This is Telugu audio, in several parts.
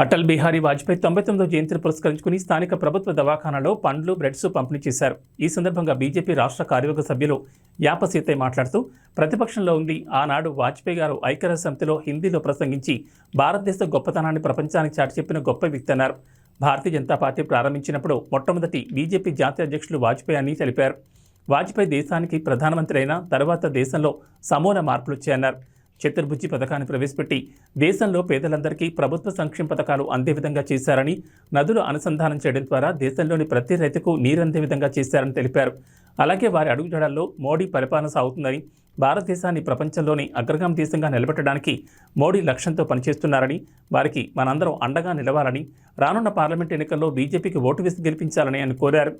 అటల్ బిహారీ వాజ్పేయి తొంభై తొమ్మిదో జయంతిని పురస్కరించుకుని స్థానిక ప్రభుత్వ దవాఖానాలో పండ్లు బ్రెడ్స్ పంపిణీ చేశారు. ఈ సందర్భంగా బీజేపీ రాష్ట్ర కార్యవర్గ సభ్యులు యాప సీతయ్య మాట్లాడుతూ ప్రతిపక్షంలో ఉండి ఆనాడు వాజ్పేయి గారు ఐక్యరాజ్య సమితిలో హిందీలో ప్రసంగించి భారతదేశ గొప్పతనాన్ని ప్రపంచానికి చాటి చెప్పిన గొప్ప వ్యక్తి అన్నారు. భారతీయ జనతా పార్టీ ప్రారంభించినప్పుడు మొట్టమొదటి బీజేపీ జాతీయ అధ్యక్షులు వాజ్పేయి అని తెలిపారు. వాజ్పేయి దేశానికి ప్రధానమంత్రి అయిన తర్వాత దేశంలో సమూల మార్పులు వచ్చాయన్నారు. చతుర్భుజి పథకాన్ని ప్రవేశపెట్టి దేశంలో పేదలందరికీ ప్రభుత్వ సంక్షేమ పథకాలు అందే విధంగా చేశారని నదులు అనుసంధానం చేయడం ద్వారా దేశంలోని ప్రతి రైతుకు నీరందే విధంగా చేశారని తెలిపారు. అలాగే వారి అడుగుజాడల్లో మోడీ పరిపాలన సాగుతుందని భారతదేశాన్ని ప్రపంచంలోని అగ్రగామి దేశంగా నిలబెట్టడానికి మోడీ లక్ష్యంతో పనిచేస్తున్నారని వారికి మనందరం అండగా నిలవాలని రానున్న పార్లమెంట్ ఎన్నికల్లో బీజేపీకి ఓటు వేసి గెలిపించాలని ఆయన కోరారు.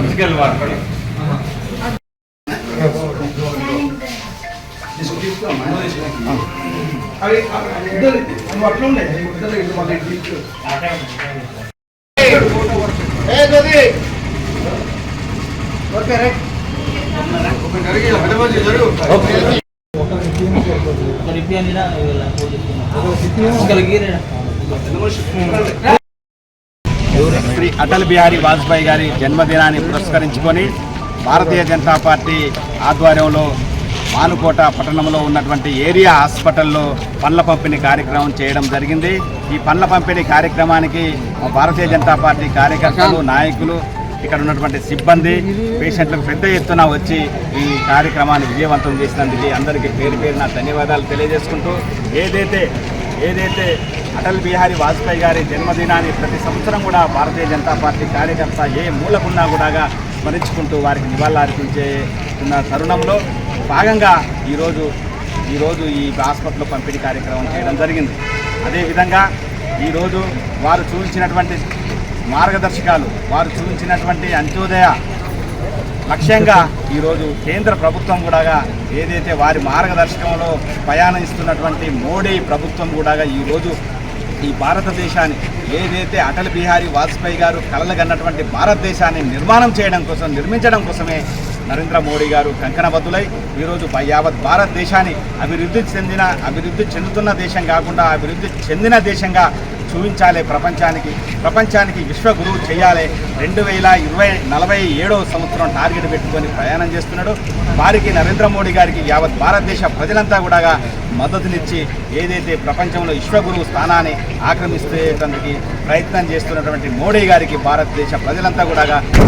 ఫిజికల్ వార్ఫేర్ ఒక రిపేర్ ఇలా పోలీస్ కలిగి శ్రీ అటల్ బిహారీ వాజ్పేయి గారి జన్మదినాన్ని పురస్కరించుకొని భారతీయ జనతా పార్టీ ఆధ్వర్యంలో మానుకోట పట్టణంలో ఉన్నటువంటి ఏరియా హాస్పిటల్లో పండ్ల పంపిణీ కార్యక్రమం చేయడం జరిగింది. ఈ పండ్ల పంపిణీ కార్యక్రమానికి భారతీయ జనతా పార్టీ కార్యకర్తలు నాయకులు ఇక్కడ ఉన్నటువంటి సిబ్బంది పేషెంట్లకు పెద్ద ఎత్తున వచ్చి ఈ కార్యక్రమాన్ని విజయవంతం చేసినందుకు అందరికీ పేరు నా ధన్యవాదాలు తెలియజేసుకుంటూ ఏదైతే ఏదైతే అటల్ బిహారీ వాజ్పేయి గారి జన్మదినాన్ని ప్రతి సంవత్సరం కూడా భారతీయ జనతా పార్టీ కార్యకర్త ఏ మూలకున్నా కూడా స్మరించుకుంటూ వారికి నివాళులర్పించే ఉన్న తరుణంలో భాగంగా ఈరోజు ఈరోజు ఈ హాస్పిటల్ పంపిణీ కార్యక్రమం చేయడం జరిగింది. అదేవిధంగా ఈరోజు వారు చూపించినటువంటి మార్గదర్శకాలు వారు చూపించినటువంటి అంత్యోదయ లక్ష్యంగా ఈరోజు కేంద్ర ప్రభుత్వం కూడా ఏదైతే వారి మార్గదర్శకంలో ప్రయాణిస్తున్నటువంటి మోడీ ప్రభుత్వం కూడా ఈరోజు ఈ భారతదేశాన్ని ఏదైతే అటల్ బిహారీ వాజ్పేయి గారు కలలుగన్నటువంటి భారతదేశాన్ని నిర్మాణం చేయడం కోసం నిర్మించడం కోసమే నరేంద్ర మోడీ గారు కంకణబద్దులై ఈరోజు యావత్ భారతదేశాన్ని అభివృద్ధి చెందిన అభివృద్ధి చెందుతున్న దేశం కాకుండా అభివృద్ధి చెందిన దేశంగా చూపించాలి ప్రపంచానికి. ప్రపంచానికి విశ్వగురువు చేయాలి రెండు వేల ఇరవై నలభై ఏడవ సంవత్సరం టార్గెట్ పెట్టుకొని ప్రయాణం చేస్తున్నాడు. వారికి నరేంద్ర మోడీ గారికి యావత్ భారతదేశ ప్రజలంతా కూడా మద్దతునిచ్చి ఏదైతే ప్రపంచంలో విశ్వగురువు స్థానాన్ని ఆక్రమిస్తేందుకు ప్రయత్నం చేస్తున్నటువంటి మోడీ గారికి భారతదేశ ప్రజలంతా కూడా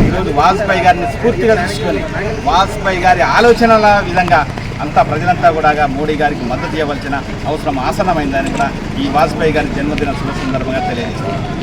ఈరోజు వాజ్పేయి గారిని స్ఫూర్తిగా తీసుకొని వాజ్పేయి గారి ఆలోచనల విధంగా అంతా ప్రజలంతా కూడా మోడీ గారికి మద్దతు ఇవ్వవలసిన అవసరం ఆసన్నమైందని కూడా ఈ వాజ్పేయి గారి జన్మదిన శుభ సందర్భంగా తెలియజేస్తున్నారు